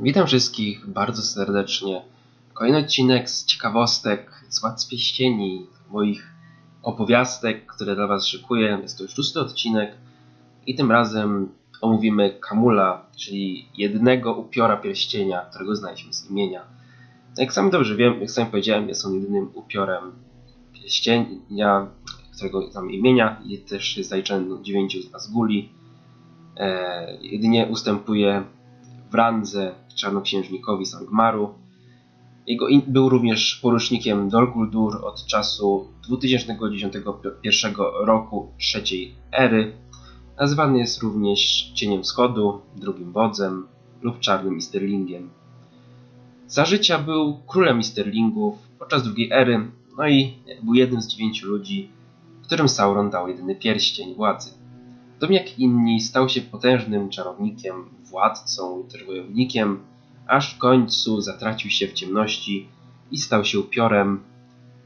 Witam wszystkich bardzo serdecznie. Kolejny odcinek z ciekawostek, z Władz Pieścieni, moich opowiastek, które dla Was szykuję. Jest to już szósty odcinek i tym razem omówimy Kamula, czyli jednego upiora pierścienia, którego znaliśmy z imienia. Jak sami dobrze wiem, jak sami powiedziałem, jest on jedynym upiorem pierścienia, którego znam imienia i też jest zaliczony do dziewięciu z Nazguli. E, jedynie ustępuje w randze czarnoksiężnikowi Sangmaru. Jego był również porucznikiem Dol Guldur od czasu 2091 roku trzeciej ery. Nazywany jest również Cieniem Wschodu, drugim wodzem lub Czarnym Easterlingiem. Za życia był królem Easterlingów podczas drugiej ery, no i był jednym z dziewięciu ludzi, którym Sauron dał jedyny pierścień władzy. Podobnie jak inni, stał się potężnym czarownikiem, władcą i aż w końcu zatracił się w ciemności i stał się upiorem,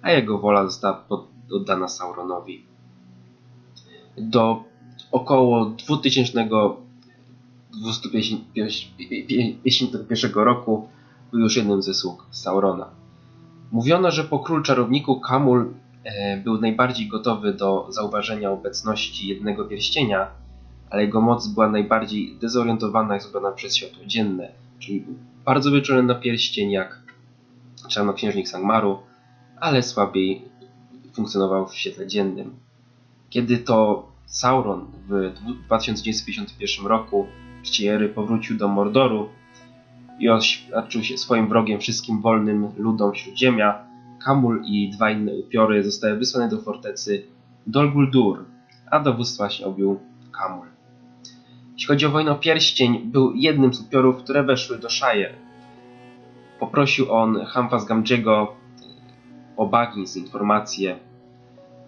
a jego wola została oddana Sauronowi. Do około 2251 roku był już jednym ze sług Saurona. Mówiono, że po król czarowniku Kamul był najbardziej gotowy do zauważenia obecności jednego pierścienia, ale jego moc była najbardziej dezorientowana i zrobiona przez światło dzienne, czyli bardzo wyczulony na pierścień jak czarnoksiężnik Sangmaru, ale słabiej funkcjonował w świetle dziennym. Kiedy to Sauron w 2051 roku Czciery powrócił do Mordoru i oświadczył się swoim wrogiem wszystkim wolnym ludom Śródziemia, Kamul i dwa inne upiory zostały wysłane do fortecy Dol Guldur, a dowództwa się objął Kamul. Jeśli chodzi o wojnę o pierścień, był jednym z upiorów, które weszły do Shire. Poprosił on Hamfas Gamgego o Baggins informacje.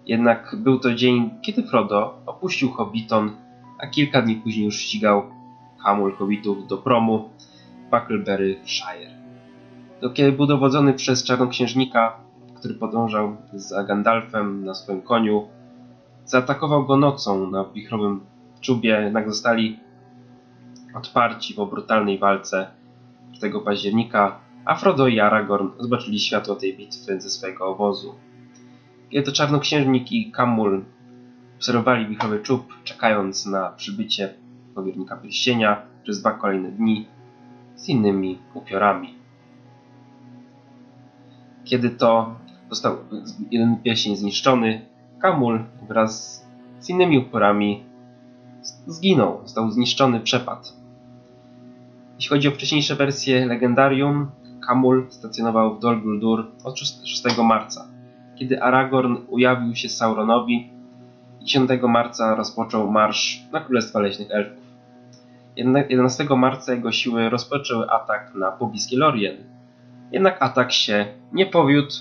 Jednak był to dzień, kiedy Frodo opuścił Hobbiton, a kilka dni później już ścigał Hamul Hobbitów do promu Buckleberry w Shire. Kiedy był dowodzony przez czarnoksiężnika, który podążał za Gandalfem na swoim koniu, zaatakował go nocą na wichrowym czubie, jednak zostali odparci po brutalnej walce 4 października, a Frodo i Aragorn zobaczyli światło tej bitwy ze swojego obozu. Kiedy to czarnoksiężnik i Kamul obserwowali wichrowy czub, czekając na przybycie powiernika pierścienia przez dwa kolejne dni z innymi upiorami. Kiedy to został jeden pierścień zniszczony, Kamul wraz z innymi upiorami zginął, został zniszczony przepad. Jeśli chodzi o wcześniejsze wersje legendarium, Kamul stacjonował w Dol Guldur od 6 marca. Kiedy Aragorn ujawnił się Sauronowi, 10 marca rozpoczął marsz na Królestwa Leśnych Elfów. 11 marca jego siły rozpoczęły atak na pobliskie Lorien. Jednak atak się nie powiódł,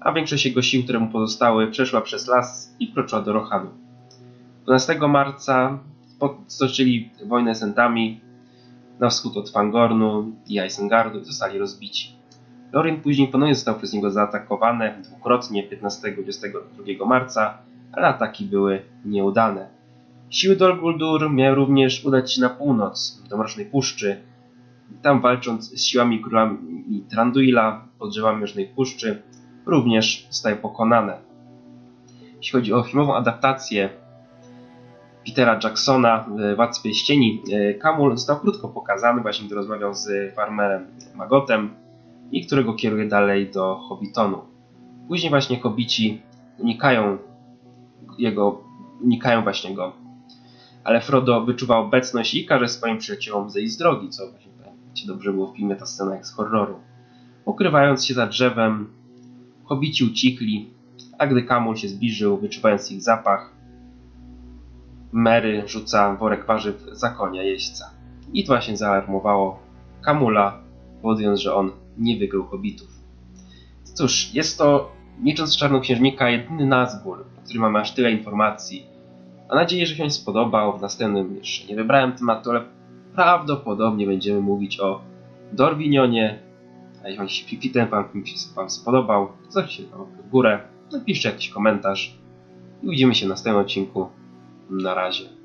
a większość jego sił, które mu pozostały, przeszła przez las i wkroczyła do Rohanu. 12 marca stoczyli wojnę z Entami na wschód od Fangornu i Isengardu i zostali rozbici. Lorien później ponownie został przez niego zaatakowany dwukrotnie 15 i 22 marca, ale ataki były nieudane. Siły Dol Guldur miały również udać się na północ, do Mrocznej Puszczy. Tam walcząc z siłami królami Tranduila pod drzewami Mrocznej Puszczy, również zostały pokonane. Jeśli chodzi o filmową adaptację Petera Jacksona, Władcy Pieścieni, Kamul został krótko pokazany, właśnie gdy rozmawiał z farmerem Magotem i którego kieruje dalej do Hobbitonu. Później właśnie Hobbici unikają jego, unikają właśnie go. Ale Frodo wyczuwa obecność i każe swoim przyjaciołom zejść z drogi, co właśnie dobrze było w filmie ta scena jak z horroru. Ukrywając się za drzewem, Hobbici ucikli, a gdy Kamul się zbliżył, wyczuwając ich zapach, Mary rzuca worek warzyw za konia jeźdźca. I to właśnie zaalarmowało Kamula, powodując, że on nie wygrał hobbitów. Cóż, jest to, licząc Czarnoksiężnika, jedyny Nazgul, o którym mamy aż tyle informacji. Mam nadzieję, że się spodobał. W następnym jeszcze nie wybrałem tematu, ale prawdopodobnie będziemy mówić o Dorwinionie. A jeśli ten wam film się wam spodobał, zostawcie w górę, napiszcie jakiś komentarz i widzimy się w następnym odcinku. Na razie.